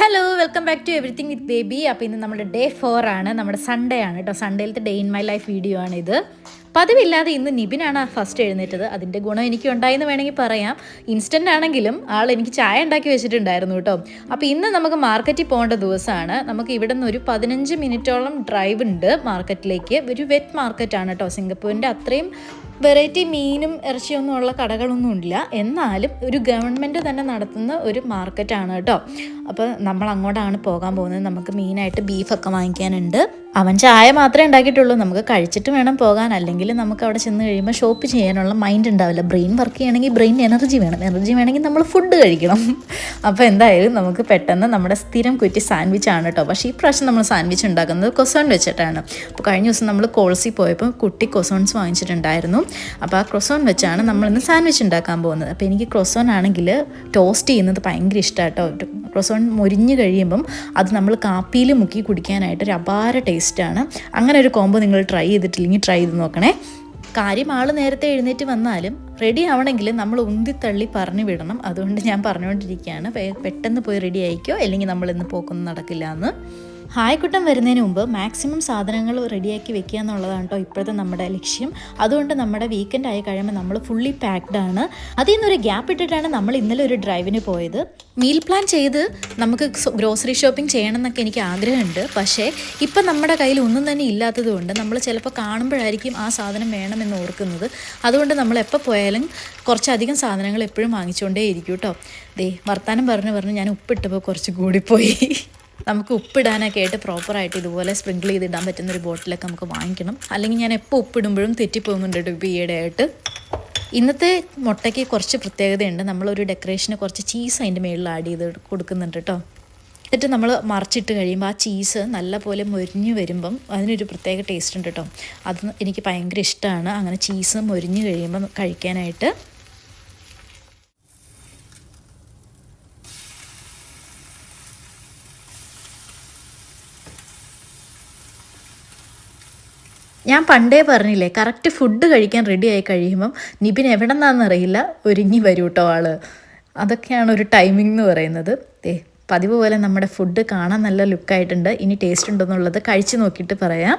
Hello welcome back to everything with baby അപ്പോൾ ഇന്ന് നമ്മുടെ ഡേ ഫോർ ആണ്. നമ്മുടെ സൺഡേ ആണ് കേട്ടോ. സൺഡേയിലത്തെ day in my life video ആണ് ഇത് പതിവില്ലാതെ ഇന്ന് നിബിനാണ് ഫസ്റ്റ് എഴുന്നേറ്റത്. അതിന്റെ ഗുണം എനിക്ക് ഉണ്ടായെന്ന് വേണമെങ്കിൽ പറയാം. ഇൻസ്റ്റന്റ് ആണെങ്കിലും ആൾ എനിക്ക് ചായ ഉണ്ടാക്കി വെച്ചിട്ടുണ്ടായിരുന്നു കേട്ടോ. അപ്പോൾ ഇന്ന് നമുക്ക് മാർക്കറ്റിൽ പോകേണ്ട ദിവസമാണ്. നമുക്ക് ഇവിടെ നിന്ന് ഒരു പതിനഞ്ച് മിനിറ്റോളം ഡ്രൈവ് ഉണ്ട് മാർക്കറ്റിലേക്ക്. ഒരു വെറ്റ് മാർക്കറ്റാണ് കേട്ടോ. സിംഗപ്പൂരിന്റെ അത്രയും വെറൈറ്റി മീനും ഇറച്ചിയൊന്നും ഉള്ള കടകളൊന്നും ഇല്ല. എന്നാലും ഒരു ഗവൺമെന്റ് തന്നെ നടത്തുന്ന ഒരു മാർക്കറ്റാണ് കേട്ടോ. അപ്പോൾ നമ്മൾ അങ്ങോട്ടാണ് പോകാൻ പോകുന്നത്. നമുക്ക് മെയിനായിട്ട് ബീഫൊക്കെ വാങ്ങിക്കാനുണ്ട്. അവൻ ചായ മാത്രമേ ഉണ്ടാക്കിയിട്ടുള്ളൂ. നമുക്ക് കഴിച്ചിട്ട് വേണം പോകാൻ. അല്ലെങ്കിൽ നമുക്ക് അവിടെ ചെന്ന് കഴിയുമ്പോൾ ഷോപ്പ് ചെയ്യാനുള്ള മൈൻഡ് ഉണ്ടാവില്ല. ബ്രെയിൻ വർക്ക് ചെയ്യണമെങ്കിൽ ബ്രെയിൻ എനർജി വേണം. എനർജി വേണമെങ്കിൽ നമ്മൾ ഫുഡ് കഴിക്കണം. അപ്പോൾ എന്തായാലും നമുക്ക് പെട്ടെന്ന് നമ്മുടെ സ്ഥിരം കുറ്റി സാൻഡ്വിച്ച് ആണ് കേട്ടോ പക്ഷേ ഈ പ്രാവശ്യം നമ്മൾ സാൻഡ്വിച്ച് ഉണ്ടാക്കുന്നത് കൊസോൺ വെച്ചിട്ടാണ്. അപ്പോൾ കഴിഞ്ഞ ദിവസം നമ്മൾ കോൾസി പോയപ്പോൾ കുട്ടി കൊസോൺസ് വാങ്ങിച്ചിട്ടുണ്ടായിരുന്നു. അപ്പോൾ ആ ക്രൊസോൺ വെച്ചാണ് നമ്മളിന്ന് സാൻഡ്വിച്ച് ഉണ്ടാക്കാൻ പോകുന്നത്. അപ്പോൾ എനിക്ക് ക്രൊസോൺ ആണെങ്കിൽ ടോസ്റ്റ് ചെയ്യുന്നത് ഭയങ്കര ഇഷ്ടമാണ് കേട്ടോ ക്രൊസോൺ മുരിഞ്ഞ് കഴിയുമ്പം അത് നമ്മൾ കാപ്പിയിൽ മുക്കി കുടിക്കാനായിട്ട് ഒരു അപാര ടേസ്റ്റാണ് അങ്ങനെ ഒരു കോംബോ നിങ്ങൾ ട്രൈ ചെയ്തിട്ടില്ലെങ്കിൽ ട്രൈ ചെയ്ത് നോക്കണേ. കാര്യം ആൾ നേരത്തെ എഴുന്നേറ്റ് വന്നാലും റെഡി ആവണമെങ്കിൽ നമ്മൾ ഉന്തിത്തള്ളി പറഞ്ഞു വിടണം. അതുകൊണ്ട് ഞാൻ പറഞ്ഞുകൊണ്ടിരിക്കുകയാണ്. പെട്ടെന്ന് പോയി റെഡി ആയിക്കോ? അല്ലെങ്കിൽ നമ്മൾ ഇന്ന് പോക്കൊന്നും നടക്കില്ല എന്ന്. ഹായ്ക്കുട്ടം വരുന്നതിന് മുമ്പ് മാക്സിമം സാധനങ്ങൾ റെഡിയാക്കി വെക്കുക എന്നുള്ളതാണ് കേട്ടോ ഇപ്പോഴത്തെ നമ്മുടെ ലക്ഷ്യം. അതുകൊണ്ട് നമ്മുടെ വീക്കെൻഡ് ആയി കഴിയുമ്പോൾ നമ്മൾ ഫുള്ളി പാക്ഡ് ആണ്. അതിൽ നിന്നൊരു ഗ്യാപ്പ് ഇട്ടിട്ടാണ് നമ്മൾ ഇന്നലെ ഒരു ഡ്രൈവിന് പോയത്. മീൽ പ്ലാൻ ചെയ്ത് നമുക്ക് ഗ്രോസറി ഷോപ്പിംഗ് ചെയ്യണം എന്നൊക്കെ എനിക്ക് ആഗ്രഹമുണ്ട്. പക്ഷേ ഇപ്പം നമ്മുടെ കയ്യിൽ ഒന്നും തന്നെ ഇല്ലാത്തത് കൊണ്ട് നമ്മൾ ചിലപ്പോൾ കാണുമ്പോഴായിരിക്കും ആ സാധനം വേണമെന്ന് ഓർക്കുന്നത്. അതുകൊണ്ട് നമ്മൾ എപ്പോൾ പോയാലും കുറച്ചധികം സാധനങ്ങൾ എപ്പോഴും വാങ്ങിച്ചുകൊണ്ടേ ഇരിക്കും കേട്ടോ. ദേ വർത്താനം പറഞ്ഞു പറഞ്ഞ് ഞാൻ ഉപ്പിട്ടപ്പോൾ കുറച്ച് കൂടിപ്പോയി. നമുക്ക് ഉപ്പിടാനൊക്കെ ആയിട്ട് പ്രോപ്പറായിട്ട് ഇതുപോലെ സ്പ്രിങ്കിൾ ചെയ്തിടാൻ പറ്റുന്ന ഒരു ബോട്ടിലൊക്കെ നമുക്ക് വാങ്ങിക്കണം. അല്ലെങ്കിൽ ഞാൻ എപ്പോൾ ഉപ്പിടുമ്പോഴും തെറ്റിപ്പോകുന്നുണ്ട് ഈയിടെ ആയിട്ട് ഇന്നത്തെ മുട്ടയ്ക്ക് കുറച്ച് പ്രത്യേകതയുണ്ട്. നമ്മളൊരു ഡെക്കറേഷന് കുറച്ച് ചീസ് അതിന്റെ മുകളിൽ ആഡ് ചെയ്ത് കൊടുക്കുന്നുണ്ട് കേട്ടോ എന്നിട്ട് നമ്മൾ മറിച്ചിട്ട് കഴിയുമ്പോൾ ആ ചീസ് നല്ലപോലെ മൊരിഞ്ഞ് വരുമ്പം അതിനൊരു പ്രത്യേക ടേസ്റ്റ് ഉണ്ട് കേട്ടോ അത് എനിക്ക് ഭയങ്കര ഇഷ്ടമാണ് അങ്ങനെ ചീസ് മൊരിഞ്ഞ് കഴിയുമ്പം കഴിക്കാനായിട്ട് ഞാൻ പണ്ടേ പറഞ്ഞില്ലേ കറക്റ്റ് ഫുഡ് കഴിക്കാൻ റെഡി ആയി കഴിയുമ്പം നിബിൻ എവിടെ നിന്നാണെന്നറിയില്ല ഒരുങ്ങി വരും കേട്ടോ ആൾ. അതൊക്കെയാണ് ഒരു ടൈമിംഗ് എന്ന് പറയുന്നത്. ഏ പതിവ് പോലെ നമ്മുടെ ഫുഡ് കാണാൻ നല്ല ലുക്കായിട്ടുണ്ട് ഇനി ടേസ്റ്റ് ഉണ്ടെന്നുള്ളത് കഴിച്ചു കഴിച്ച് നോക്കിയിട്ട് പറയാം.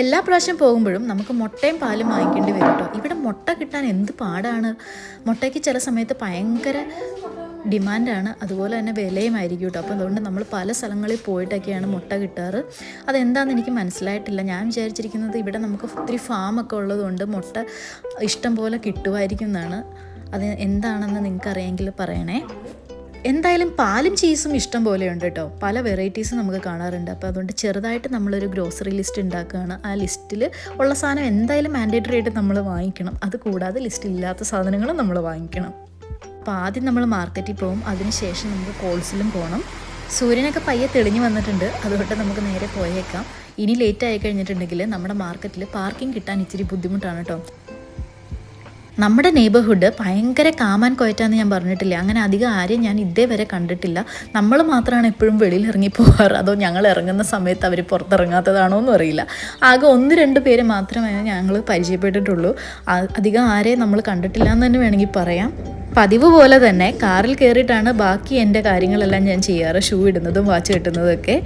എല്ലാ പ്രാവശ്യം പോകുമ്പോഴും നമുക്ക് മുട്ടയും പാലും വാങ്ങിക്കേണ്ടി വരും കേട്ടോ ഇവിടെ മുട്ട കിട്ടാൻ എന്ത് പാടാണ്? മുട്ടയ്ക്ക് ചില സമയത്ത് ഭയങ്കര ഡിമാൻഡാണ്. അതുപോലെ തന്നെ വിലയുമായിരിക്കും കേട്ടോ. അപ്പോൾ അതുകൊണ്ട് നമ്മൾ പല സ്ഥലങ്ങളിൽ പോയിട്ടൊക്കെയാണ് മുട്ട കിട്ടാറ്. അതെന്താണെന്ന് എനിക്ക് മനസ്സിലായിട്ടില്ല. ഞാൻ വിചാരിച്ചിരിക്കുന്നത് ഇവിടെ നമുക്ക് ഒത്തിരി ഫാമൊക്കെ ഉള്ളതുകൊണ്ട് മുട്ട ഇഷ്ടം പോലെ കിട്ടുമായിരിക്കും എന്നാണ്. അത് എന്താണെന്ന് നിങ്ങൾക്ക് അറിയാമെങ്കിൽ പറയണേ. എന്തായാലും പാലും ചീസും ഇഷ്ടം പോലെ ഉണ്ട് കേട്ടോ. പല വെറൈറ്റീസും നമുക്ക് കാണാറുണ്ട്. അപ്പോൾ അതുകൊണ്ട് ചെറുതായിട്ട് നമ്മളൊരു ഗ്രോസറി ലിസ്റ്റ് ഉണ്ടാക്കുകയാണ്. ആ ലിസ്റ്റിൽ ഉള്ള സാധനം എന്തായാലും മാൻഡേറ്ററി ആയിട്ട് നമ്മൾ വാങ്ങിക്കണം. അത് കൂടാതെ ലിസ്റ്റിലില്ലാത്ത സാധനങ്ങളും നമ്മൾ വാങ്ങിക്കണം. അപ്പോൾ ആദ്യം നമ്മൾ മാർക്കറ്റിൽ പോകും. അതിനുശേഷം നമുക്ക് കോൾസിലും പോകണം. സൂര്യനൊക്കെ പയ്യെ തെളിഞ്ഞു വന്നിട്ടുണ്ട്. അതുകൊണ്ട് നമുക്ക് നേരെ പോയേക്കാം. ഇനി ലേറ്റ് ആയി കഴിഞ്ഞിട്ടുണ്ടെങ്കിൽ നമ്മുടെ മാർക്കറ്റിൽ പാർക്കിംഗ് കിട്ടാൻ ഇച്ചിരി ബുദ്ധിമുട്ടാണ് കേട്ടോ. നമ്മുടെ നെയ്ബർഹുഡ് ഭയങ്കര കാമാൻ കൊയറ്റാന്ന് ഞാൻ പറഞ്ഞിട്ടില്ല. അങ്ങനെ അധികം ആരെയും ഞാൻ ഇതേവരെ കണ്ടിട്ടില്ല. നമ്മൾ മാത്രമാണ് എപ്പോഴും വെളിയിൽ ഇറങ്ങി പോകാറ് അതോ ഞങ്ങൾ ഇറങ്ങുന്ന സമയത്ത് അവർ പുറത്തിറങ്ങാത്തതാണോ എന്നും അറിയില്ല. ആകെ ഒന്ന് രണ്ട് പേര് മാത്രമേ ഞങ്ങൾ പരിചയപ്പെട്ടിട്ടുള്ളൂ. അധികം ആരെയും നമ്മൾ കണ്ടിട്ടില്ല എന്ന് തന്നെ വേണമെങ്കിൽ പറയാം. പതിവ് പോലെ തന്നെ കാറിൽ കയറിയിട്ടാണ് ബാക്കി എന്റെ കാര്യങ്ങളെല്ലാം ഞാൻ ചെയ്യാറ്. ഷൂ ഇടുന്നതും വാച്ച് കെട്ടുന്നതും ഒക്കെ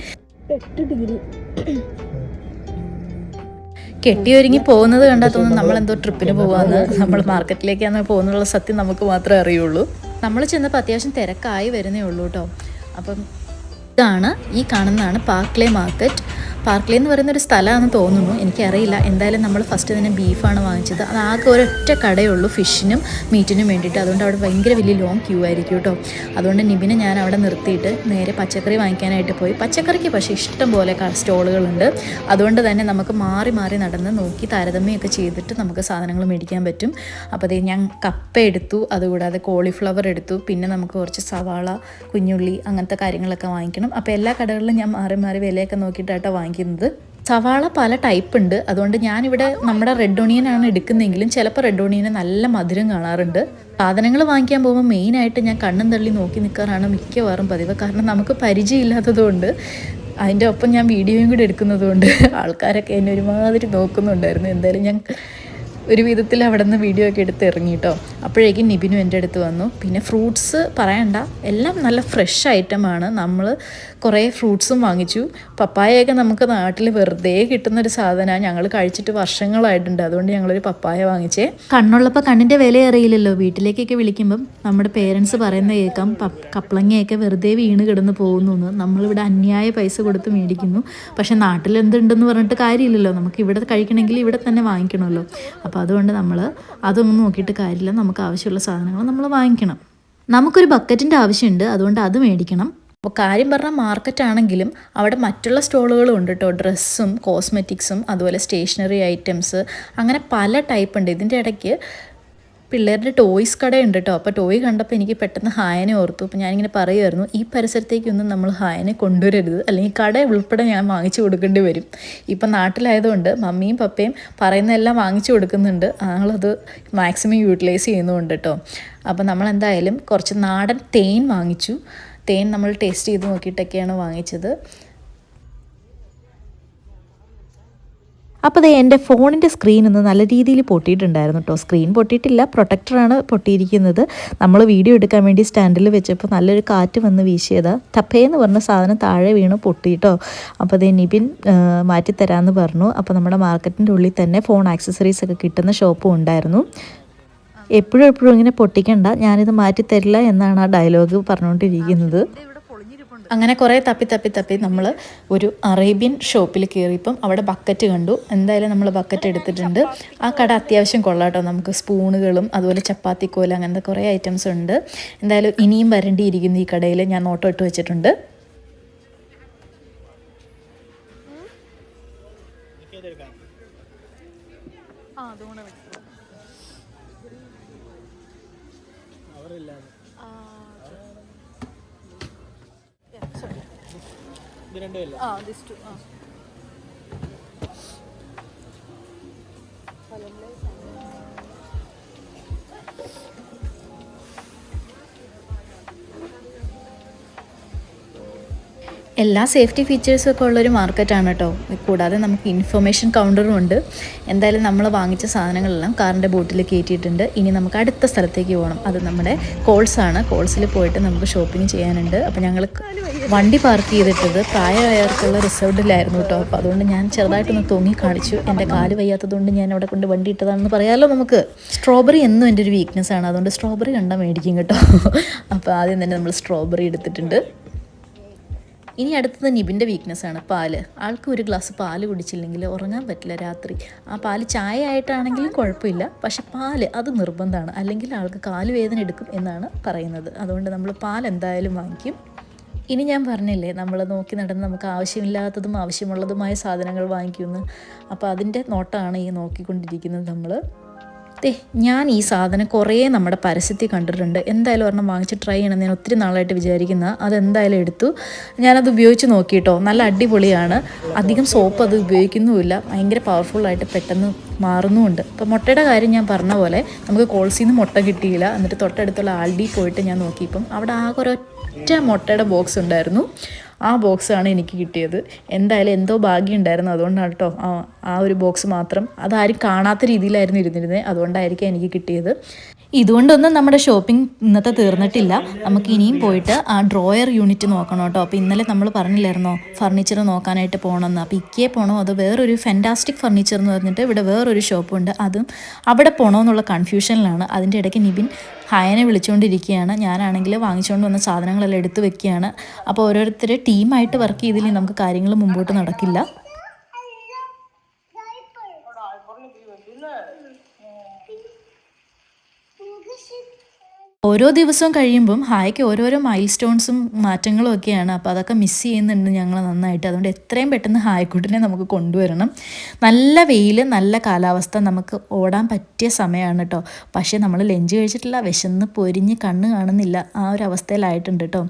കെട്ടിയൊരുങ്ങി പോകുന്നത് കണ്ടാൽ തോന്നുന്നു നമ്മൾ എന്തോ ട്രിപ്പിന് പോകാന്ന് നമ്മൾ മാർക്കറ്റിലേക്കാണ് പോകുന്നുള്ള സത്യം നമുക്ക് മാത്രമേ അറിയുള്ളൂ. നമ്മൾ ചെന്നപ്പോൾ അത്യാവശ്യം തിരക്കായി വരുന്നേ ഉള്ളൂ കേട്ടോ. അപ്പം ഇതാണ് ഈ കാണുന്നതാണ് പാർക്ക്ലേ മാർക്കറ്റ്. പാർക്ക്ലേ എന്ന് പറയുന്ന ഒരു സ്ഥലമാണെന്ന് തോന്നുന്നു. എനിക്കറിയില്ല. എന്തായാലും നമ്മൾ ഫസ്റ്റ് തന്നെ ബീഫാണ് വാങ്ങിച്ചത്. അത് ആകെ ഒരൊറ്റ കടയുള്ളൂ ഫിഷിനും മീറ്റിനും വേണ്ടിയിട്ട്. അതുകൊണ്ട് അവിടെ ഭയങ്കര വലിയ ലോങ് ക്യൂ ആയിരിക്കും കേട്ടോ അതുകൊണ്ട് നിബിനെ ഞാൻ അവിടെ നിർത്തിയിട്ട് നേരെ പച്ചക്കറി വാങ്ങിക്കാനായിട്ട് പോയി. പച്ചക്കറിക്ക് പക്ഷേ ഇഷ്ടം പോലെ സ്റ്റോളുകളുണ്ട്. അതുകൊണ്ട് തന്നെ നമുക്ക് മാറി മാറി നടന്ന് നോക്കി താരതമ്യമൊക്കെ ചെയ്തിട്ട് നമുക്ക് സാധനങ്ങൾ മേടിക്കാൻ പറ്റും. അപ്പോൾ അതേ ഞാൻ കപ്പ എടുത്തു. അതുകൂടാതെ കോളിഫ്ലവർ എടുത്തു. പിന്നെ നമുക്ക് കുറച്ച് സവാള കുഞ്ഞുള്ളി അങ്ങനത്തെ കാര്യങ്ങളൊക്കെ വാങ്ങിക്കണം. അപ്പോൾ എല്ലാ കടകളിലും ഞാൻ മാറി മാറി വിലയൊക്കെ നോക്കിയിട്ടാട്ടോ വാങ്ങിക്കുന്നത്. സവാള പല ടൈപ്പ് ഉണ്ട്. അതുകൊണ്ട് ഞാനിവിടെ നമ്മുടെ റെഡ് ഓണിയനാണ് എടുക്കുന്നതെങ്കിലും ചിലപ്പോൾ റെഡ് ഓണിയനെ നല്ല മധുരം കാണാറുണ്ട്. സാധനങ്ങൾ വാങ്ങിക്കാൻ പോകുമ്പോൾ മെയിനായിട്ട് ഞാൻ കണ്ണും തള്ളി നോക്കി നിൽക്കാറാണ് മിക്കവാറും പതിവ്. കാരണം നമുക്ക് പരിചയമില്ലാത്തതുകൊണ്ട് അതിന്റെ ഒപ്പം ഞാൻ വീഡിയോയും കൂടി എടുക്കുന്നതുകൊണ്ട് ആൾക്കാരൊക്കെ എന്നെ ഒരുമാതിരി നോക്കുന്നുണ്ടായിരുന്നു. എന്തായാലും ഞാൻ ഒരു വിധത്തിൽ അവിടെ നിന്ന് വീഡിയോ ഒക്കെ എടുത്ത് ഇറങ്ങി കേട്ടോ അപ്പോഴേക്കും നിബിനും എന്റെ അടുത്ത് വന്നു. പിന്നെ ഫ്രൂട്ട്സ് പറയണ്ട. എല്ലാം നല്ല ഫ്രഷ് ഐറ്റമാണ് നമ്മൾ കുറേ ഫ്രൂട്ട്സും വാങ്ങിച്ചു. പപ്പായയൊക്കെ നമുക്ക് നാട്ടിൽ വെറുതെ കിട്ടുന്നൊരു സാധനമാണ് ഞങ്ങൾ കഴിച്ചിട്ട് വർഷങ്ങളായിട്ടുണ്ട്. അതുകൊണ്ട് ഞങ്ങളൊരു പപ്പായ വാങ്ങിച്ചേ. കണ്ണുള്ളപ്പോൾ കണ്ണിന്റെ വില അറിയില്ലല്ലോ വീട്ടിലേക്കൊക്കെ വിളിക്കുമ്പം നമ്മുടെ പേരൻസ് പറയുന്ന കേൾക്കാം കപ്പളങ്ങയൊക്കെ വെറുതെ വീണ് കിടന്ന് പോകുന്നു എന്ന് നമ്മളിവിടെ അന്യായ പൈസ കൊടുത്ത് മേടിക്കുന്നു. പക്ഷേ നാട്ടിൽ എന്തുണ്ടെന്ന് പറഞ്ഞിട്ട് കാര്യമില്ലല്ലോ. നമുക്ക് ഇവിടെ കഴിക്കണമെങ്കിൽ ഇവിടെ തന്നെ വാങ്ങിക്കണമല്ലോ. അപ്പോൾ അതുകൊണ്ട് നമ്മൾ അതൊന്നും നോക്കിയിട്ട് കാര്യമില്ല. നമുക്ക് ആവശ്യമുള്ള സാധനങ്ങൾ നമ്മൾ വാങ്ങിക്കണം. നമുക്കൊരു ബക്കറ്റിന്റെ ആവശ്യമുണ്ട്. അതുകൊണ്ട് അത് മേടിക്കണം. അപ്പോൾ കാര്യം പറഞ്ഞാൽ മാർക്കറ്റ് ആണെങ്കിലും അവിടെ മറ്റുള്ള സ്റ്റോളുകളും ഉണ്ട് കേട്ടോ ഡ്രസ്സും കോസ്മെറ്റിക്സും അതുപോലെ സ്റ്റേഷനറി ഐറ്റംസ് അങ്ങനെ പല ടൈപ്പ് ഉണ്ട്. ഇതിന്റെ ഇടയ്ക്ക് പിള്ളേരുടെ ടോയ്സ് കടയുണ്ട് കേട്ടോ അപ്പോൾ ടോയ് കണ്ടപ്പോൾ എനിക്ക് പെട്ടെന്ന് ഹായനെ ഓർത്തു. അപ്പോൾ ഞാനിങ്ങനെ പറയുമായിരുന്നു ഈ പരിസരത്തേക്കൊന്നും നമ്മൾ ഹായനെ കൊണ്ടുവരരുത്. അല്ലെങ്കിൽ കട ഉൾപ്പെടെ ഞാൻ വാങ്ങിച്ചു കൊടുക്കേണ്ടി വരും. ഇപ്പം നാട്ടിലായതുകൊണ്ട് മമ്മിയും പപ്പയും പറയുന്നതെല്ലാം വാങ്ങിച്ചു കൊടുക്കുന്നുണ്ട്. ഞങ്ങളത് മാക്സിമം യൂട്ടിലൈസ് ചെയ്യുന്നുണ്ട് കേട്ടോ അപ്പോൾ നമ്മൾ എന്തായാലും കുറച്ച് നാടൻ തേൻ വാങ്ങിച്ചു. തേൻ നമ്മൾ ടേസ്റ്റ് ചെയ്ത് നോക്കിയിട്ടൊക്കെയാണ് വാങ്ങിച്ചത്. അപ്പോൾ ദേ എന്റെ ഫോണിന്റെ സ്ക്രീൻ ഒന്ന് നല്ല രീതിയിൽ പൊട്ടിയിട്ടുണ്ടായിരുന്നു കേട്ടോ സ്ക്രീൻ പൊട്ടിയിട്ടില്ല പ്രൊട്ടക്ടറാണ് പൊട്ടിയിരിക്കുന്നത്. നമ്മൾ വീഡിയോ എടുക്കാൻ വേണ്ടി സ്റ്റാൻഡിൽ വെച്ചപ്പോൾ നല്ലൊരു കാറ്റ് വന്ന് വീശിയതാ. ടപ്പേന്ന് പറഞ്ഞ സാധനം താഴെ വീണ് പൊട്ടിയിട്ടോ അപ്പോൾ അതേ നിബിൻ മാറ്റിത്തരാമെന്ന് പറഞ്ഞു. അപ്പോൾ നമ്മുടെ മാർക്കറ്റിന്റെ ഉള്ളിൽ തന്നെ ഫോൺ ആക്സസറീസ് ഒക്കെ കിട്ടുന്ന ഷോപ്പും ഉണ്ടായിരുന്നു. എപ്പോഴും എപ്പോഴും ഇങ്ങനെ പൊട്ടിക്കണ്ട ഞാനിത് മാറ്റിത്തരില്ല എന്നാണ് ആ ഡയലോഗ് പറഞ്ഞുകൊണ്ടിരിക്കുന്നത്. അങ്ങനെ കുറേ തപ്പി തപ്പി തപ്പി നമ്മൾ ഒരു അറേബ്യൻ ഷോപ്പിൽ കയറിയപ്പം അവിടെ ബക്കറ്റ് കണ്ടു. എന്തായാലും നമ്മൾ ബക്കറ്റ് എടുത്തിട്ടുണ്ട്. ആ കട അത്യാവശ്യം കൊള്ളാട്ടോ നമുക്ക് സ്പൂണുകളും അതുപോലെ ചപ്പാത്തി കോല അങ്ങനത്തെ കുറേ ഐറ്റംസ് ഉണ്ട്. എന്തായാലും ഇനിയും വരേണ്ടിയിരിക്കുന്നു ഈ കടയിൽ. ഞാൻ നോട്ടോ ഇട്ട് വെച്ചിട്ടുണ്ട്. ഇത് രണ്ടുമല്ല ആ ദിസ് ടു ആ. എല്ലാ സേഫ്റ്റി ഫീച്ചേഴ്സും ഒക്കെ ഉള്ളൊരു മാർക്കറ്റാണ് കേട്ടോ കൂടാതെ നമുക്ക് ഇൻഫർമേഷൻ കൗണ്ടറും ഉണ്ട്. എന്തായാലും നമ്മൾ വാങ്ങിച്ച സാധനങ്ങളെല്ലാം കാറിന്റെ ബോട്ടിൽ കയറ്റിയിട്ടുണ്ട് ഇനി നമുക്ക് അടുത്ത സ്ഥലത്തേക്ക് പോകണം അത് നമ്മുടെ കോൾസാണ് കോൾസിൽ പോയിട്ട് നമുക്ക് ഷോപ്പിംഗ് ചെയ്യാനുണ്ട്. അപ്പോൾ ഞങ്ങൾ വണ്ടി പാർക്ക് ചെയ്തിട്ടത് പ്രായമായവർക്കുള്ള റിസോർട്ടിലായിരുന്നു കേട്ടോ അപ്പോൾ അതുകൊണ്ട് ഞാൻ ചെറുതായിട്ടൊന്ന് തൂങ്ങി കാണിച്ചു. എന്റെ കാൽ വയ്യാത്തതുകൊണ്ട് ഞാൻ അവിടെ കൊണ്ട് വണ്ടി ഇട്ടതാണെന്ന് പറയാമല്ലോ നമുക്ക്? സ്ട്രോബെറി എന്നും എന്റെ ഒരു വീക്ക്നെസ് ആണ്. അതുകൊണ്ട് സ്ട്രോബെറി കണ്ടാൽ മേടിക്കും കേട്ടോ. അപ്പോൾ ആദ്യം തന്നെ നമ്മൾ സ്ട്രോബെറി എടുത്തിട്ടുണ്ട്. ഇനി അടുത്തത് നിബിന്റെ വീക്ക്നെസ് ആണ് പാൽ. ആൾക്ക് ഒരു ഗ്ലാസ് പാൽ കുടിച്ചില്ലെങ്കിൽ ഉറങ്ങാൻ പറ്റില്ല രാത്രി. ആ പാൽ ചായ ആയിട്ടാണെങ്കിലും കുഴപ്പമില്ല പക്ഷെ പാൽ അത് നിർബന്ധമാണ്. അല്ലെങ്കിൽ ആൾക്ക് കാലുവേദന എടുക്കും എന്നാണ് പറയുന്നത്. അതുകൊണ്ട് നമ്മൾ പാൽ എന്തായാലും വാങ്ങിക്കും. ഇനി ഞാൻ പറഞ്ഞില്ലേ നമ്മൾ നോക്കി നടന്ന് നമുക്ക് ആവശ്യമില്ലാത്തതും ആവശ്യമുള്ളതുമായ സാധനങ്ങൾ വാങ്ങിക്കുമെന്ന്. അപ്പോൾ അതിന്റെ നോട്ടമാണ് ഈ നോക്കിക്കൊണ്ടിരിക്കുന്നത് നമ്മൾ. ദേ ഞാൻ ഈ സാധനം കുറേ നമ്മുടെ പരസ്യത്തിൽ കണ്ടിട്ടുണ്ട്. എന്തായാലും ഒരെണ്ണം വാങ്ങിച്ച് ട്രൈ ചെയ്യണം ഞാൻ ഒത്തിരി നാളായിട്ട് വിചാരിക്കുന്ന. അതെന്തായാലും എടുത്തു. ഞാനത് ഉപയോഗിച്ച് നോക്കിയിട്ടോ. നല്ല അടിപൊളിയാണ്. അധികം സോപ്പ് അത് ഉപയോഗിക്കുന്നുമില്ല. ഭയങ്കര പവർഫുള്ളായിട്ട് പെട്ടെന്ന് മാറുന്നുമുണ്ട്. അപ്പോൾ മുട്ടയുടെ കാര്യം ഞാൻ പറഞ്ഞ പോലെ നമുക്ക് കോൾസിൽ നിന്ന് മുട്ട കിട്ടിയില്ല. എന്നിട്ട് തൊട്ടടുത്തുള്ള ആൾഡി പോയിട്ട് ഞാൻ നോക്കിയപ്പം അവിടെ ആകെ ഒരൊറ്റ മുട്ടയുടെ ബോക്സ് ഉണ്ടായിരുന്നു. ആ ബോക്സാണ് എനിക്ക് കിട്ടിയത്. എന്തായാലും എന്തോ ഭാഗ്യം ഉണ്ടായിരുന്നു. അതുകൊണ്ടാണ് കേട്ടോ ആ ആ ഒരു ബോക്സ് മാത്രം. അതാരും കാണാത്ത രീതിയിലായിരുന്നു ഇരുന്നിരുന്നത്. അതുകൊണ്ടായിരിക്കും എനിക്ക് കിട്ടിയത്. ഇതുകൊണ്ടൊന്നും നമ്മുടെ ഷോപ്പിംഗ് ഇന്നത്തെ തീർന്നിട്ടില്ല. നമുക്ക് ഇനിയും പോയിട്ട് ആ ഡ്രോയർ യൂണിറ്റ് നോക്കണം കേട്ടോ. അപ്പോൾ ഇന്നലെ നമ്മൾ പറഞ്ഞില്ലായിരുന്നോ? ഫർണിച്ചർ നോക്കാനായിട്ട് പോകണമെന്ന് അപ്പോൾ ഇക്കേ പോകണോ അത് വേറൊരു ഫെന്റാസ്റ്റിക് ഫർണിച്ചർ എന്ന് പറഞ്ഞിട്ട് ഇവിടെ വേറൊരു ഷോപ്പുണ്ട്. അതും അവിടെ പോകണോ എന്നുള്ള കൺഫ്യൂഷനിലാണ് അതിന്റെ ഇടയ്ക്ക് നിബിൻ ഹായനെ വിളിച്ചുകൊണ്ടിരിക്കുകയാണ് ഞാനാണെങ്കിൽ വാങ്ങിച്ചുകൊണ്ട് വന്ന സാധനങ്ങളെല്ലാം എടുത്തു വെക്കുകയാണ്. അപ്പോൾ ഓരോരുത്തർ ടീമായിട്ട് വർക്ക് ചെയ്തില്ലെങ്കിൽ നമുക്ക് കാര്യങ്ങൾ മുമ്പോട്ട് നടക്കില്ല. ഓരോ ദിവസവും കഴിയുമ്പം ഹായ്ക്ക് ഓരോരോ മൈൽ സ്റ്റോൺസും മാറ്റങ്ങളും ഒക്കെയാണ്. അപ്പോൾ അതൊക്കെ മിസ് ചെയ്യുന്നുണ്ട് ഞങ്ങൾ നന്നായിട്ട്. അതുകൊണ്ട് എത്രയും പെട്ടെന്ന് ഹായ്ക്കുട്ടിനെ നമുക്ക് കൊണ്ടുവരണം. നല്ല വെയിൽ നല്ല കാലാവസ്ഥ നമുക്ക് ഓടാൻ പറ്റിയ സമയമാണ് കേട്ടോ പക്ഷേ നമ്മൾ ലഞ്ച് കഴിച്ചിട്ടില്ല വിശന്ന് പൊരിഞ്ഞ് കണ്ണ് കാണുന്നില്ല. ആ ഒരു അവസ്ഥയിലായിട്ടുണ്ട് കേട്ടോ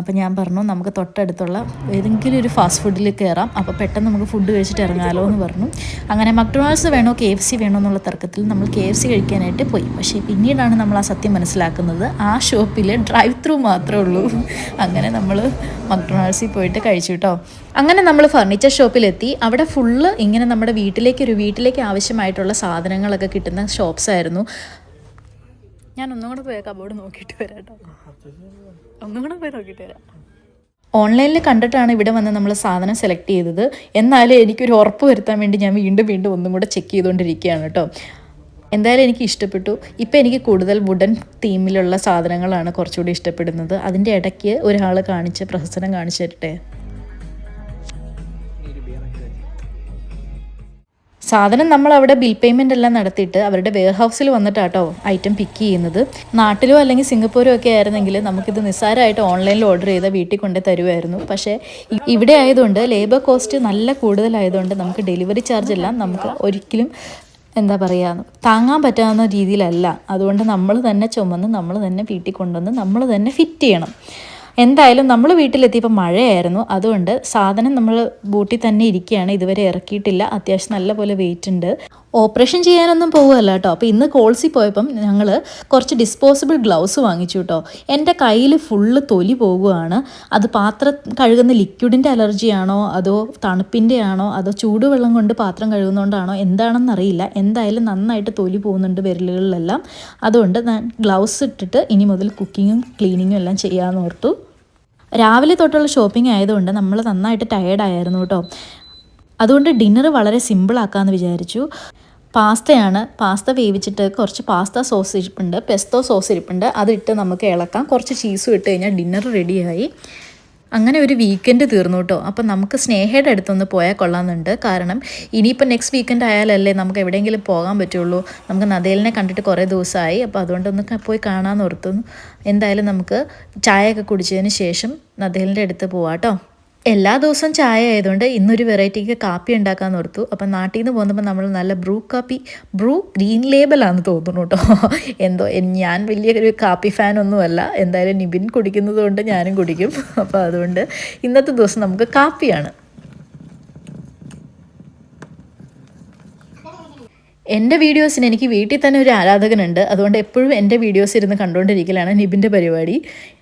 അപ്പോൾ ഞാൻ പറഞ്ഞു നമുക്ക് തൊട്ടടുത്തുള്ള ഏതെങ്കിലും ഒരു ഫാസ്റ്റ് ഫുഡിൽ കയറാം അപ്പോൾ പെട്ടെന്ന് നമുക്ക് ഫുഡ് കഴിച്ചിട്ട് ഇറങ്ങാമല്ലോ എന്ന് പറഞ്ഞു. അങ്ങനെ മക്ഡൊണാൾഡ്സ് വേണോ കെ എഫ് സി വേണോ എന്നുള്ള തർക്കത്തിൽ നമ്മൾ കെ എഫ് സി കഴിക്കാനായിട്ട് പോയി. പക്ഷേ പിന്നീടാണ് നമ്മൾ ആ സത്യം മനസ്സിലാക്കുന്നത്. കിട്ടുന്നത് ആ ഷോപ്പിൽ ഡ്രൈവ് ത്രൂ മാത്രമേ ഉള്ളൂ. അങ്ങനെ നമ്മൾ മക്ഡൊണാൾഡ്സിൽ പോയിട്ട് കഴിച്ചു കേട്ടോ അങ്ങനെ നമ്മൾ ഫർണിച്ചർ ഷോപ്പിലെത്തി അവിടെ ഫുള്ള് ഇങ്ങനെ നമ്മുടെ വീട്ടിലേക്ക് ഒരു വീട്ടിലേക്ക് ആവശ്യമായിട്ടുള്ള സാധനങ്ങളൊക്കെ കിട്ടുന്ന ഷോപ്സ് ആയിരുന്നു. ഞാൻ ഒന്നും കൂടെ പോയ കബോർഡ് നോക്കിയിട്ട് വരാം കേട്ടോ ഒന്നും കൂടെ പോയി നോക്കിയിട്ട് വരാം. ഓൺലൈനിൽ കണ്ടിട്ടാണ് ഇവിടെ വന്ന് നമ്മൾ സാധനം സെലക്ട് ചെയ്തത്. എന്നാലും എനിക്കൊരു ഉറപ്പ് വരുത്താൻ വേണ്ടി ഞാൻ വീണ്ടും വീണ്ടും ഒന്നും കൂടെ ചെക്ക് ചെയ്തുകൊണ്ടിരിക്കുകയാണ് കേട്ടോ എന്തായാലും എനിക്ക് ഇഷ്ടപ്പെട്ടു. ഇപ്പം എനിക്ക് കൂടുതൽ വുഡൻ തീമിലുള്ള സാധനങ്ങളാണ് കുറച്ചുകൂടി ഇഷ്ടപ്പെടുന്നത്. അതിന്റെ ഇടയ്ക്ക് ഒരാൾ കാണിച്ച് പ്രഹസനം കാണിച്ചു തരട്ടെ സാധനം നമ്മൾ അവിടെ ബിൽ പേയ്മെന്റ് എല്ലാം നടത്തിയിട്ട് അവരുടെ വെയർ ഹൗസിൽ വന്നിട്ടാട്ടോ ഐറ്റം പിക്ക് ചെയ്യുന്നത്. നാട്ടിലോ അല്ലെങ്കിൽ സിംഗപ്പൂരോ ഒക്കെ ആയിരുന്നെങ്കിൽ നമുക്കിത് നിസ്സാരമായിട്ട് ഓൺലൈനിൽ ഓർഡർ ചെയ്താൽ വീട്ടിൽ കൊണ്ടേ തരുമായിരുന്നു. പക്ഷേ ഇവിടെ ആയതുകൊണ്ട് ലേബർ കോസ്റ്റ് നല്ല കൂടുതലായതുകൊണ്ട് നമുക്ക് ഡെലിവറി ചാർജ് എല്ലാം നമുക്ക് ഒരിക്കലും എന്താ പറയുക താങ്ങാൻ പറ്റാവുന്ന രീതിയിലല്ല. അതുകൊണ്ട് നമ്മൾ തന്നെ ചുമന്ന് നമ്മൾ തന്നെ വീട്ടിൽ കൊണ്ടുവന്ന് നമ്മൾ തന്നെ ഫിറ്റ് ചെയ്യണം. എന്തായാലും നമ്മൾ വീട്ടിലെത്തിയപ്പോൾ മഴയായിരുന്നു. അതുകൊണ്ട് സാധനം നമ്മൾ ബൂട്ടിൽ തന്നെ ഇരിക്കുകയാണ്. ഇതുവരെ ഇറക്കിയിട്ടില്ല. അത്യാവശ്യം നല്ല പോലെ വെയിറ്റ് ഉണ്ട്. ഓപ്പറേഷൻ ചെയ്യാനൊന്നും പോകുമല്ല കേട്ടോ. അപ്പോൾ ഇന്ന് കോൾസിൽ പോയപ്പം ഞങ്ങൾ കുറച്ച് ഡിസ്പോസിബിൾ ഗ്ലൗസ് വാങ്ങിച്ചു കേട്ടോ. എന്റെ കയ്യിൽ ഫുള്ള് തൊലി പോകുകയാണ് അത് പാത്രം കഴുകുന്ന ലിക്വിഡിന്റെ അലർജിയാണോ? അതോ തണുപ്പിന്റെ ആണോ അതോ ചൂടുവെള്ളം കൊണ്ട് പാത്രം കഴുകുന്നതുകൊണ്ടാണോ എന്താണെന്ന് അറിയില്ല എന്തായാലും നന്നായിട്ട് തൊലി പോകുന്നുണ്ട് വിരലുകളിലെല്ലാം. അതുകൊണ്ട് ഞാൻ ഗ്ലൗസ് ഇട്ടിട്ട് ഇനി മുതൽ കുക്കിങ്ങും ക്ലീനിങ്ങും എല്ലാം ചെയ്യാമെന്ന് ഓർത്തു. രാവിലെ തൊട്ടുള്ള ഷോപ്പിംഗ് ആയതുകൊണ്ട് നമ്മൾ നന്നായിട്ട് ടയേർഡായിരുന്നു കേട്ടോ. അതുകൊണ്ട് ഡിന്നർ വളരെ സിമ്പിളാക്കാമെന്ന് വിചാരിച്ചു. പാസ്തയാണ്. പാസ്ത വേവിച്ചിട്ട് കുറച്ച് പാസ്ത സോസ് ഇരിപ്പുണ്ട്. പെസ്തോ സോസ് ഇരിപ്പുണ്ട്. അതിട്ട് നമുക്ക് ഇളക്കാം. കുറച്ച് ചീസും ഇട്ട് കഴിഞ്ഞാൽ ഡിന്നർ റെഡിയായി അങ്ങനെ ഒരു വീക്കെൻഡ് തീർന്നു കേട്ടോ. അപ്പം നമുക്ക് സ്നേഹയുടെ അടുത്തൊന്ന് പോയാൽ കൊള്ളാമെന്നുണ്ട്. കാരണം ഇനിയിപ്പോൾ നെക്സ്റ്റ് വീക്കെൻഡ് ആയാലല്ലേ നമുക്ക് എവിടെയെങ്കിലും പോകാൻ പറ്റുള്ളൂ. നമുക്ക് നദേലിനെ കണ്ടിട്ട് കുറേ ദിവസമായി. അപ്പോൾ അതുകൊണ്ടൊന്ന് പോയി കാണാമെന്ന് ഓർത്തു. എന്തായാലും നമുക്ക് ചായയൊക്കെ കുടിച്ചതിന് ശേഷം നദേലിന്റെ അടുത്ത് പോവാം എല്ലാ ദിവസവും ചായ ആയതുകൊണ്ട് ഇന്നൊരു വെറൈറ്റിക്ക് കാപ്പി ഉണ്ടാക്കാൻ ഓർത്തു. അപ്പം നാട്ടിൽ നിന്ന് പോകുന്നപ്പോൾ നമ്മൾ നല്ല ബ്രൂ കാപ്പി ബ്രൂ ഗ്രീൻ ലേബലാണെന്ന് തോന്നുന്നു കേട്ടോ എന്തോ ഞാൻ വലിയൊരു കാപ്പി ഫാൻ ഒന്നുമല്ല. എന്തായാലും നിബിൻ കുടിക്കുന്നത് കൊണ്ട് ഞാനും കുടിക്കും. അപ്പോൾ അതുകൊണ്ട് ഇന്നത്തെ ദിവസം നമുക്ക് കാപ്പിയാണ്. എന്റെ വീഡിയോസിന് എനിക്ക് വീട്ടിൽ തന്നെ ഒരു ആരാധകനുണ്ട്. അതുകൊണ്ട് എപ്പോഴും എന്റെ വീഡിയോസ് ഇരുന്ന് കണ്ടുകൊണ്ടിരിക്കലാണ് നിബിന്റെ പരിപാടി.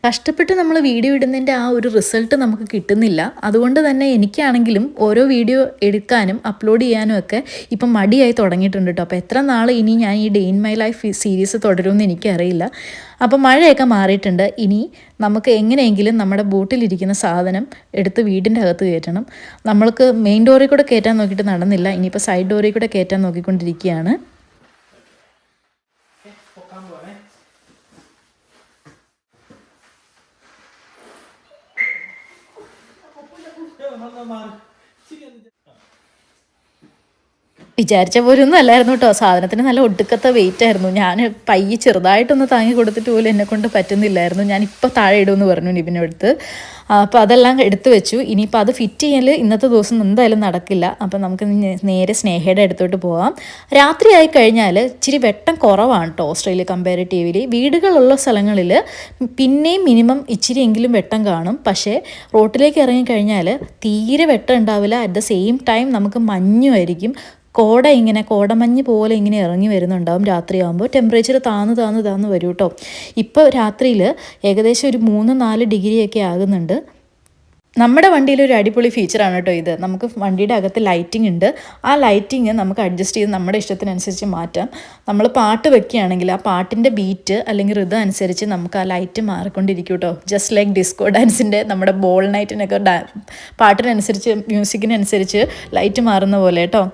കഷ്ടപ്പെട്ട് നമ്മൾ വീഡിയോ ഇടുന്നതിന്റെ ആ ഒരു റിസൾട്ട് നമുക്ക് കിട്ടുന്നില്ല. അതുകൊണ്ട് തന്നെ എനിക്കാണെങ്കിലും ഓരോ വീഡിയോ എടുക്കാനും അപ്ലോഡ് ചെയ്യാനും ഒക്കെ ഇപ്പം മടിയായി തുടങ്ങിയിട്ടുണ്ട് കേട്ടോ അപ്പോൾ എത്ര നാൾ ഇനി ഞാൻ ഈ day in my life series തുടരുമെന്ന് എനിക്കറിയില്ല. അപ്പോൾ മഴയൊക്കെ മാറിയിട്ടുണ്ട്. ഇനി നമുക്ക് എങ്ങനെയെങ്കിലും നമ്മുടെ ബോട്ടിലിരിക്കുന്ന സാധനം എടുത്ത് വീടിന്റെ അകത്ത് കയറ്റണം. നമ്മൾക്ക് മെയിൻ ഡോറിൽ കൂടെ കയറ്റാൻ നോക്കിയിട്ട് നടന്നില്ല. ഇനിയിപ്പോൾ സൈഡ് ഡോറിൽ കൂടെ കയറ്റാൻ നോക്കിക്കൊണ്ടിരിക്കുകയാണ്. Kalmar വിചാരിച്ച പോലെ ഒന്നും അല്ലായിരുന്നു കേട്ടോ. സാധനത്തിന് നല്ല ഒടുക്കത്തെ വെയിറ്റ് ആയിരുന്നു. ഞാൻ പയ്യെ ചെറുതായിട്ടൊന്ന് താങ്ങി കൊടുത്തിട്ട് പോലും എന്നെ കൊണ്ട് പറ്റുന്നില്ലായിരുന്നു. ഞാൻ ഇപ്പോൾ താഴെ ഇടുമെന്ന് പറഞ്ഞു നിബിന്റെ അടുത്ത്. അപ്പോൾ അതെല്ലാം എടുത്തു വെച്ചു. ഇനിയിപ്പോൾ അത് ഫിറ്റ് ചെയ്യൽ ഇന്നത്തെ ദിവസം എന്തായാലും നടക്കില്ല. അപ്പം നമുക്ക് നേരെ സ്നേഹയുടെ അടുത്തോട്ട് പോകാം രാത്രി ആയി കഴിഞ്ഞാൽ ഇച്ചിരി വെട്ടം കുറവാണ് കേട്ടോ ഓസ്ട്രേലിയ കമ്പാരിറ്റീവ്ലി വീടുകളുള്ള സ്ഥലങ്ങളിൽ പിന്നെയും മിനിമം ഇച്ചിരി എങ്കിലും വെട്ടം കാണും. പക്ഷേ റോട്ടിലേക്ക് ഇറങ്ങിക്കഴിഞ്ഞാൽ തീരെ വെട്ടം ഉണ്ടാവില്ല. അറ്റ് ദ സെയിം ടൈം നമുക്ക് മഞ്ഞുമായിരിക്കും കോട ഇങ്ങനെ കോടമഞ്ഞ് പോലെ ഇങ്ങനെ ഇറങ്ങി വരുന്നുണ്ടാവും രാത്രിയാകുമ്പോൾ ടെമ്പറേച്ചർ താന്ന് താന്ന് താന്ന് വരും കേട്ടോ ഇപ്പോൾ രാത്രിയിൽ ഏകദേശം ഒരു മൂന്ന് നാല് ഡിഗ്രിയൊക്കെ ആകുന്നുണ്ട്. നമ്മുടെ വണ്ടിയിൽ ഒരു അടിപൊളി ഫീച്ചറാണ് കേട്ടോ ഇത്. നമുക്ക് വണ്ടിയുടെ അകത്ത് ലൈറ്റിംഗ് ഉണ്ട്. ആ ലൈറ്റിംഗ് നമുക്ക് അഡ്ജസ്റ്റ് ചെയ്ത് നമ്മുടെ ഇഷ്ടത്തിനനുസരിച്ച് മാറ്റാം. നമ്മൾ പാട്ട് വെക്കുകയാണെങ്കിൽ ആ പാട്ടിന്റെ ബീറ്റ് അല്ലെങ്കിൽ ഋതം അനുസരിച്ച് നമുക്ക് ആ ലൈറ്റ് മാറിക്കൊണ്ടിരിക്കും കേട്ടോ ജസ്റ്റ് ലൈക്ക് ഡിസ്കോ ഡാൻസിന്റെ നമ്മുടെ ബോൾ നൈറ്റിനൊക്കെ ഡാ പാട്ടിനനുസരിച്ച് മ്യൂസിക്കിനനുസരിച്ച് ലൈറ്റ് മാറുന്ന പോലെ കേട്ടോ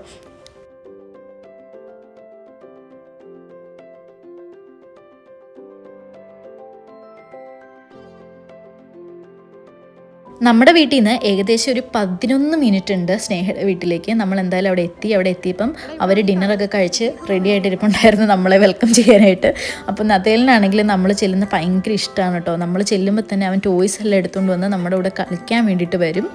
നമ്മുടെ വീട്ടിൽ നിന്ന് ഏകദേശം ഒരു പതിനൊന്ന് മിനിറ്റ് ഉണ്ട് സ്നേഹയുടെ വീട്ടിലേക്ക്. നമ്മൾ എന്തായാലും അവിടെ എത്തി അവിടെ എത്തിയപ്പം അവർ ഡിന്നറൊക്കെ കഴിച്ച് റെഡി ആയിട്ടിരിപ്പുണ്ടായിരുന്നു നമ്മളെ വെൽക്കം ചെയ്യാനായിട്ട്. അപ്പം നദേലിനാണെങ്കിൽ നമ്മൾ ചെല്ലുന്ന ഭയങ്കര ഇഷ്ടമാണ് കേട്ടോ. നമ്മൾ ചെല്ലുമ്പോൾ തന്നെ അവൻ ടോയ്സ് എല്ലാം എടുത്തുകൊണ്ട് വന്ന് നമ്മുടെ കൂടെ കളിക്കാൻ വേണ്ടിയിട്ട് വരും.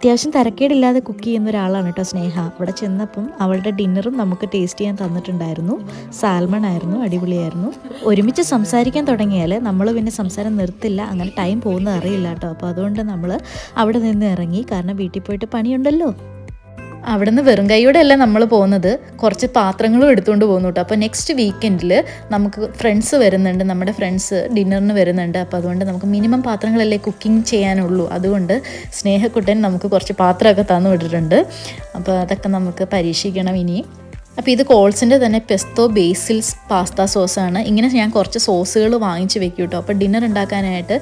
അത്യാവശ്യം തരക്കേടില്ലാതെ കുക്ക് ചെയ്യുന്ന ഒരാളാണ് കേട്ടോ സ്നേഹ. അവിടെ ചെന്നപ്പം അവളുടെ ഡിന്നറും നമുക്ക് ടേസ്റ്റ് ചെയ്യാൻ തന്നിട്ടുണ്ടായിരുന്നു. സാൽമൺ ആയിരുന്നു അടിപൊളിയായിരുന്നു. ഒരുമിച്ച് സംസാരിക്കാൻ തുടങ്ങിയാൽ നമ്മൾ പിന്നെ സംസാരം നിർത്തില്ല. അങ്ങനെ ടൈം പോകുന്നത് അറിയില്ല കേട്ടോ. അപ്പോൾ അതുകൊണ്ട് നമ്മൾ അവിടെ നിന്ന് ഇറങ്ങി കാരണം വീട്ടിൽ പോയിട്ട് പണിയുണ്ടല്ലോ. അവിടുന്ന് വെറും കൈയോടെ അല്ല നമ്മൾ പോകുന്നത്. കുറച്ച് പാത്രങ്ങളും എടുത്തുകൊണ്ട് പോകുന്നു കേട്ടോ അപ്പോൾ നെക്സ്റ്റ് വീക്കെൻഡിൽ നമുക്ക് ഫ്രണ്ട്സ് വരുന്നുണ്ട്. നമ്മുടെ ഫ്രണ്ട്സ് ഡിന്നറിന് വരുന്നുണ്ട്. അപ്പോൾ അതുകൊണ്ട് നമുക്ക് മിനിമം പാത്രങ്ങളല്ലേ കുക്കിംഗ് ചെയ്യാനുള്ളൂ. അതുകൊണ്ട് സ്നേഹക്കുട്ടൻ നമുക്ക് കുറച്ച് പാത്രമൊക്കെ തന്നു വിട്ടിട്ടുണ്ട്. അപ്പോൾ അതൊക്കെ നമുക്ക് പരീക്ഷിക്കണം ഇനി. അപ്പോൾ ഇത് കോൾസിന്റെ തന്നെ പെസ്തോ ബേസിൽസ് പാസ്ത സോസാണ് ഇങ്ങനെ ഞാൻ കുറച്ച് സോസുകൾ വാങ്ങിച്ച് വെക്കും കേട്ടോ. അപ്പോൾ ഡിന്നർ ഉണ്ടാക്കാനായിട്ട്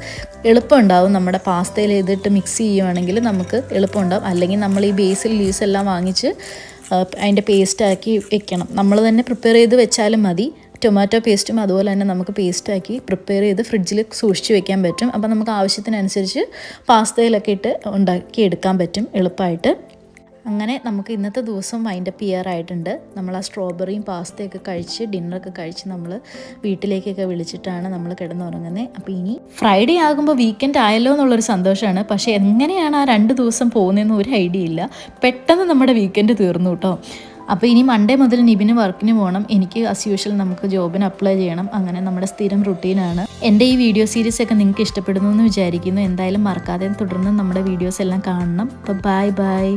എളുപ്പമുണ്ടാവും നമ്മുടെ പാസ്തയിൽ ഇതിട്ട് മിക്സ് ചെയ്യുവാണെങ്കിൽ നമുക്ക് എളുപ്പമുണ്ടാവും. അല്ലെങ്കിൽ നമ്മൾ ഈ ബേസിൽ ലീവ്സ് എല്ലാം വാങ്ങിച്ച് അതിന്റെ പേസ്റ്റാക്കി വെക്കണം. നമ്മൾ തന്നെ പ്രിപ്പയർ ചെയ്ത് വെച്ചാലും മതി. ടൊമാറ്റോ പേസ്റ്റും അതുപോലെ തന്നെ നമുക്ക് പേസ്റ്റാക്കി പ്രിപ്പയർ ചെയ്ത് ഫ്രിഡ്ജിൽ സൂക്ഷിച്ച് വെക്കാൻ പറ്റും. അപ്പോൾ നമുക്ക് ആവശ്യത്തിനനുസരിച്ച് പാസ്തയിലൊക്കെ ഇട്ട് ഉണ്ടാക്കി എടുക്കാൻ പറ്റും എളുപ്പമായിട്ട്. അങ്ങനെ നമുക്ക് ഇന്നത്തെ ദിവസം വൈൻഡപ്പ് ചെയ്യാറായിട്ടുണ്ട് നമ്മൾ ആ സ്ട്രോബെറിയും പാസ്തയൊക്കെ കഴിച്ച് ഡിന്നറൊക്കെ കഴിച്ച് നമ്മൾ വീട്ടിലേക്കൊക്കെ വിളിച്ചിട്ടാണ് നമ്മൾ കിടന്നുറങ്ങുന്നത് അപ്പോൾ ഇനി ഫ്രൈഡേ ആകുമ്പോൾ വീക്കെൻഡ് ആയല്ലോ എന്നുള്ളൊരു സന്തോഷമാണ് പക്ഷേ എങ്ങനെയാണ് ആ രണ്ട് ദിവസം പോകുന്നതെന്ന് ഒരു ഐഡിയ ഇല്ല. പെട്ടെന്ന് നമ്മുടെ വീക്കെൻഡ് തീർന്നു കേട്ടോ അപ്പോൾ ഇനി മൺഡേ മുതൽ നിബിന് വർക്കിന് പോകണം എനിക്ക് അസ് യൂഷ്വൽ നമുക്ക് ജോബിന് അപ്ലൈ ചെയ്യണം. അങ്ങനെ നമ്മുടെ സ്ഥിരം റുട്ടീനാണ് എന്റെ ഈ വീഡിയോ സീരീസ് ഒക്കെ നിങ്ങൾക്ക് ഇഷ്ടപ്പെടുന്നു എന്ന് വിചാരിക്കുന്നു. എന്തായാലും മറക്കാതെ തുടർന്ന് നമ്മുടെ വീഡിയോസ് എല്ലാം കാണണം. അപ്പോൾ ബൈ ബൈ